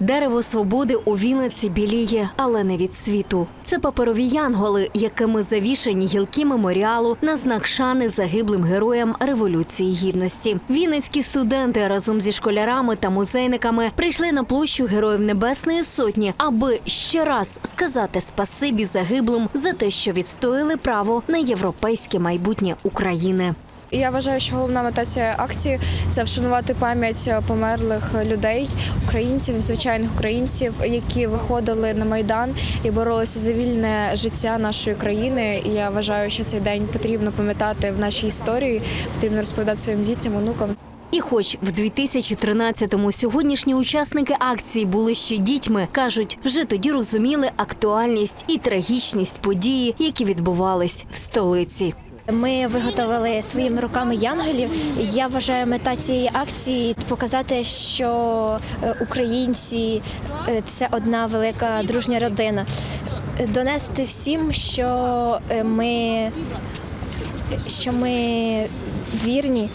Дерево свободи у Вінниці біліє, але не від світу. Це паперові янголи, якими завішані гілки меморіалу на знак шани загиблим героям Революції Гідності. Вінницькі студенти разом зі школярами та музейниками прийшли на площу Героїв Небесної Сотні, аби ще раз сказати спасибі загиблим за те, що відстояли право на європейське майбутнє України. І Я вважаю, що головна мета цієї акції це вшанувати пам'ять померлих людей, українців, звичайних українців, які виходили на майдан і боролися за вільне життя нашої країни. І я вважаю, що цей день потрібно пам'ятати в нашій історії, потрібно розповідати своїм дітям, онукам. І хоч в 2013-му сьогоднішні учасники акції були ще дітьми, кажуть, вже тоді розуміли актуальність і трагічність події, які відбувались в столиці. Ми виготовили своїми руками янголів. Я вважаю, мета цієї акції показати, що е, українці е, це одна велика дружня родина. Донести всім, що е, ми, що ми вірні,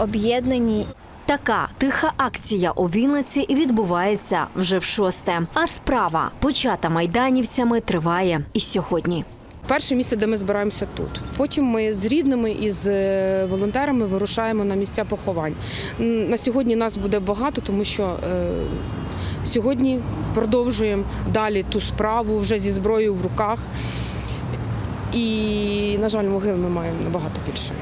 об'єднані Така тиха акція у Вінниці відбувається вже в шосте. А справа, почата майданівцями, триває і сьогодні. Перше місце, де ми збираємося тут. Потім ми з рідними і з е, волонтерами вирушаємо на місця поховань. На сьогодні нас буде багато, тому що е, сьогодні продовжуємо далі ту справу вже зі зброєю в руках. І, на жаль, могил ми маємо набагато більше.